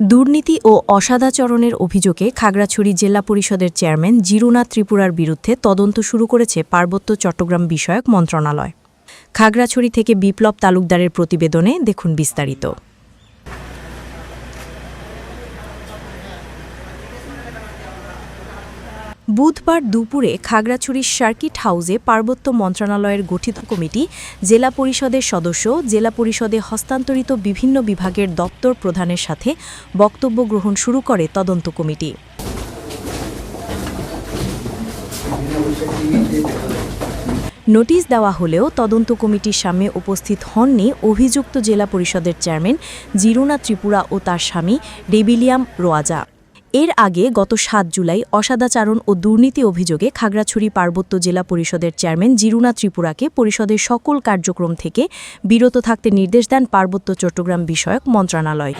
দুর্নীতি ও অসাদাচরণের অভিযোগে খাগড়াছড়ি জেলা পরিষদের চেয়ারম্যান জিরুনা ত্রিপুরার বিরুদ্ধে তদন্ত শুরু করেছে পার্বত্য চট্টগ্রাম বিষয়ক মন্ত্রণালয়। খাগড়াছড়ি থেকে বিপ্লব তালুকদারের প্রতিবেদনে দেখুন বিস্তারিত। বুধবার দুপুরে খাগড়াছড়ির সার্কিট হাউসে পার্বত্য মন্ত্রণালয়ের গঠিত কমিটি, জেলা পরিষদের সদস্য, জেলা পরিষদে হস্তান্তরিত বিভিন্ন বিভাগের দপ্তর প্রধানের সাথে বক্তব্য গ্রহণ শুরু করে তদন্ত কমিটি। নোটিশ দেওয়া হলেও তদন্ত কমিটির সামনে উপস্থিত হননি অভিযুক্ত জেলা পরিষদের চেয়ারম্যান জিরুনা ত্রিপুরা ও তার স্বামী ডেবিলিয়াম রোয়াজা। এর আগে গত সাত জুলাই অসাদাচারণ ও দুর্নীতি অভিযোগে খাগড়াছড়ি পার্বত্য জেলা পরিষদের চেয়ারম্যান জিরুনা ত্রিপুরাকে পরিষদের সকল কার্যক্রম থেকে বিরত থাকতে নির্দেশ দেন পার্বত্য চট্টগ্রাম বিষয়ক মন্ত্রণালয়।